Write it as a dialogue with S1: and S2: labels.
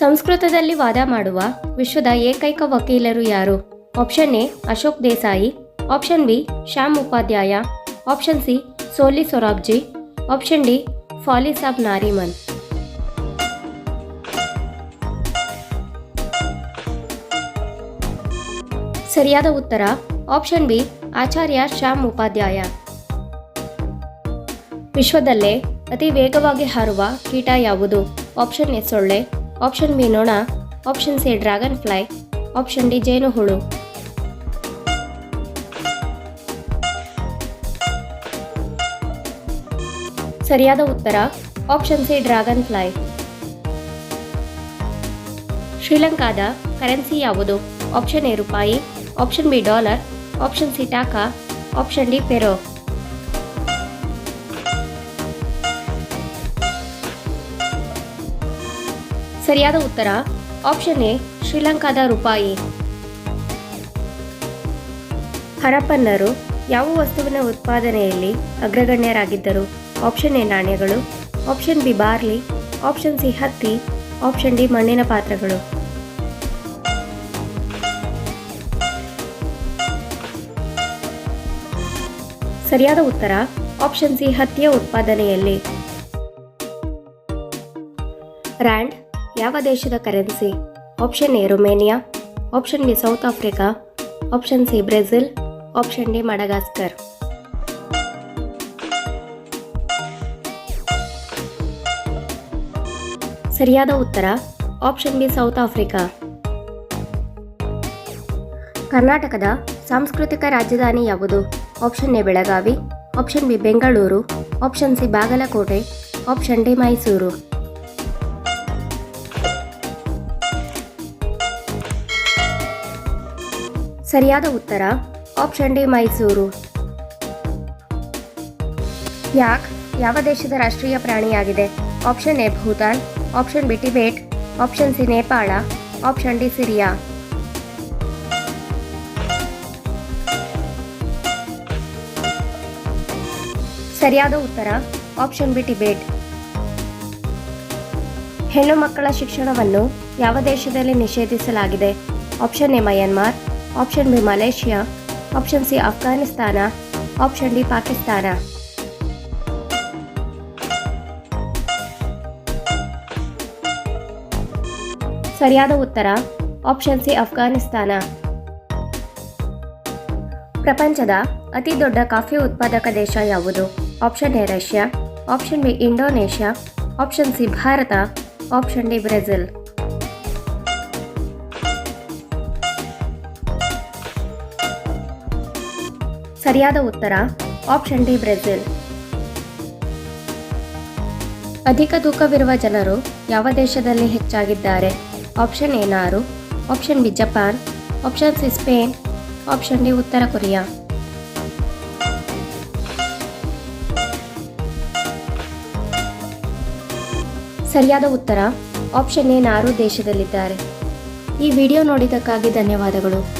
S1: ಸಂಸ್ಕೃತದಲ್ಲಿ ವಾದ ಮಾಡುವ ವಿಶ್ವದ ಏಕೈಕ ವಕೀಲರು ಯಾರು? Option A Ashok Desai option B Shyam Upadhyay option C Soli Sorabjee option D Fali Saab Nariman. ಸರಿಯಾದ ಉತ್ತರ ಆಪ್ಷನ್ ಬಿ ಆಚಾರ್ಯ ಶ್ಯಾಮ್ ಉಪಾಧ್ಯಾಯ. ವಿಶ್ವದಲ್ಲೇ ಅತಿ ವೇಗವಾಗಿ ಹಾರುವ ಕೀಟ ಯಾವುದು? ಆಪ್ಷನ್ ಎ ಸೊಳ್ಳೆ ಆಪ್ಷನ್ ಬಿ ನೋಣ option C dragonfly option D ಜೇನುಹುಳು. ಸರಿಯಾದ ಉತ್ತರ. ಆಪ್ಷನ್ ಸಿ ಡ್ರ್ಯಾಗನ್ ಫ್ಲೈ ಶ್ರೀಲಂಕಾದ ಕರೆನ್ಸಿ ಯಾವುದು? ಆಪ್ಷನ್ ಎ ರೂಪಾಯಿ. Option B dollar option C taka. Option D ಪೆರೋ. ಸರಿಯಾದ ಉತ್ತರ ಆಪ್ಷನ್ ಎ, ಶ್ರೀಲಂಕಾದ ರೂಪಾಯಿ. ಹರಪ್ಪನ್ನರು ಯಾವ ವಸ್ತುವಿನ ಉತ್ಪಾದನೆಯಲ್ಲಿ ಅಗ್ರಗಣ್ಯರಾಗಿದ್ದರು? ಆಪ್ಷನ್ ಎ, ನಾಣ್ಯಗಳು. Option B, barley. Option C, ಹತ್ತಿ. ಆಪ್ಷನ್ ಡಿ, ಮಣ್ಣಿನ ಪಾತ್ರಗಳು. ಸರಿಯಾದ ಉತ್ತರ ಆಪ್ಷನ್ ಸಿ, ಹತ್ತಿಯ ಉತ್ಪಾದನೆಯಲ್ಲಿ. ರ್ಯಾಂಡ್ ಯಾವ ದೇಶದ currency? Option A Romania, option B South Africa, option C Brazil, option D Madagascar. ಸರಿಯಾದ ಉತ್ತರ, ಆಪ್ಷನ್ ಬಿ ಸೌತ್ ಆಫ್ರಿಕಾ. ಕರ್ನಾಟಕದ ಸಾಂಸ್ಕೃತಿಕ ರಾಜಧಾನಿ ಯಾವುದು? Option A Belagavi, option B Bengaluru, option C Bagalkote, option D Mysuru. ಸರಿಯಾದ ಉತ್ತರ ಆಪ್ಷನ್ ಡಿ ಮೈಸೂರು. ಯಾಕ್? ಯಾವ ದೇಶದ ರಾಷ್ಟ್ರೀಯ ಪ್ರಾಣಿಯಾಗಿದೆ? Option A Bhutan option B Tibet option C Nepal option D Syria. ಸರಿಯಾದ ಉತ್ತರ ಆಪ್ಷನ್ ಬಿ ಟಿಬೇಟ್. ಹೆಣ್ಣು ಮಕ್ಕಳ ಶಿಕ್ಷಣವನ್ನು ಯಾವ ದೇಶದಲ್ಲಿ ನಿಷೇಧಿಸಲಾಗಿದೆ? Option A Myanmar option B Malaysia option C Afghanistan option D Pakistan ಸರಿಯಾದ ಉತ್ತರ. ಆಪ್ಷನ್ ಸಿ ಅಫ್ಘಾನಿಸ್ತಾನ ಪ್ರಪಂಚದ ಅತಿ ದೊಡ್ಡ ಕಾಫಿ ಉತ್ಪಾದಕ ದೇಶ ಯಾವುದು? Option A Russia option B Indonesia option C Bharat. Option D Brazil ಸರಿಯಾದ ಉತ್ತರ ಆಪ್ಷನ್ ಡಿ, ಬ್ರೆಜಿಲ್. ಅಧಿಕ ತೂಕವಿರುವ ಜನರು ಯಾವ ದೇಶದಲ್ಲಿ ಹೆಚ್ಚಾಗಿದ್ದಾರೆ? Option A Nauru option B, Japan option C, Spain option D, ಉತ್ತರ ಕೊರಿಯಾ. ಸರಿಯಾದ ಉತ್ತರ ಆಪ್ಷನ್ ಎ ನಾರು ದೇಶದಲ್ಲಿದ್ದಾರೆ. ಈ ವಿಡಿಯೋ ನೋಡಿದ್ದಕ್ಕಾಗಿ ಧನ್ಯವಾದಗಳು.